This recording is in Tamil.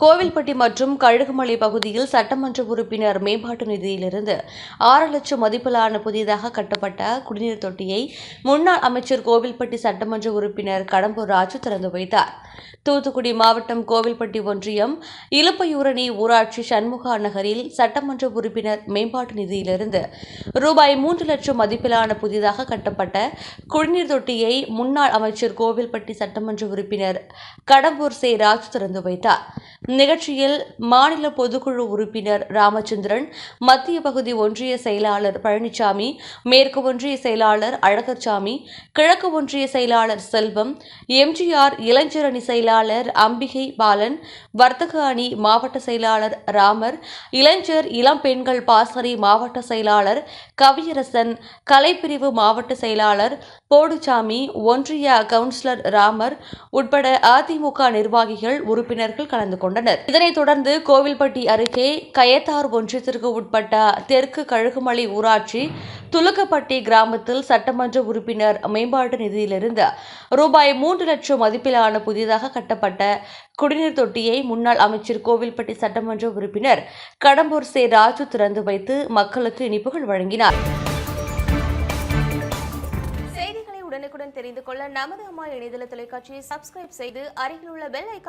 கோவில்பட்டி மற்றும் கழுகுமலை பகுதியில் சட்டமன்ற உறுப்பினர் மேம்பாட்டு நிதியிலிருந்து ஆறு லட்சம் மதிப்பிலான புதிதாக கட்டப்பட்ட குடிநீர் தொட்டியை முன்னாள் அமைச்சர் கோவில்பட்டி சட்டமன்ற உறுப்பினர் கடம்பூர் ராஜு திறந்து வைத்தார். தூத்துக்குடி மாவட்டம் கோவில்பட்டி ஒன்றியம் இலுப்பையூரணி ஊராட்சி சண்முகா நகரில் சட்டமன்ற உறுப்பினர் மேம்பாட்டு நிதியிலிருந்து ரூபாய் மூன்று லட்சம் மதிப்பிலான புதிதாக கட்டப்பட்ட குடிநீர் தொட்டியை முன்னாள் அமைச்சர் கோவில்பட்டி சட்டமன்ற உறுப்பினர் கடம்பூர் சே ராஜ் திறந்து வைத்தார். நிகழ்ச்சியில் மாநில பொதுக்குழு உறுப்பினர் ராமச்சந்திரன் மத்திய பகுதி ஒன்றிய செயலாளர் பழனிசாமி மேற்கு ஒன்றிய செயலாளர் அழகர்சாமி கிழக்கு ஒன்றிய செயலாளர் செல்வம் எம்ஜிஆர் இளைஞர் அணி செயலாளர் அம்பிகை பாலன் வர்த்தக அணி மாவட்ட செயலாளர் ராமர் இளைஞர் இளம் பெண்கள் பாசறை மாவட்ட செயலாளர் கவியரசன் கலைப்பிரிவு மாவட்ட செயலாளர் போடுசாமி ஒன்றிய கவுன்சிலர் ராமர் உட்பட அதிமுக நிர்வாகிகள் உறுப்பினர்கள் கலந்து கொண்டனர். இதனைத் தொடர்ந்து கோவில்பட்டி அருகே கயத்தார் ஒன்றியத்திற்கு உட்பட்ட தெற்கு கழுகுமலை ஊராட்சி துலுக்கப்பட்டி கிராமத்தில் சட்டமன்ற உறுப்பினர் மேம்பாட்டு நிதியிலிருந்து ரூபாய் மூன்று லட்சம் மதிப்பிலான புதிதாக கட்டப்பட்ட குடிநீர் தொட்டியை முன்னாள் அமைச்சர் கோவில்பட்டி சட்டமன்ற உறுப்பினர் கடம்பூர் சே ராஜு திறந்து வைத்து மக்களுக்கு இனிப்புகள் வழங்கினார். செய்திகளை உடனுக்குடன் தெரிந்து கொள்ள நமது அம்மா இணையதள தொலைக்காட்சியை சப்ஸ்கிரைப் செய்து அருகில் உள்ள பெல் ஐக்கான்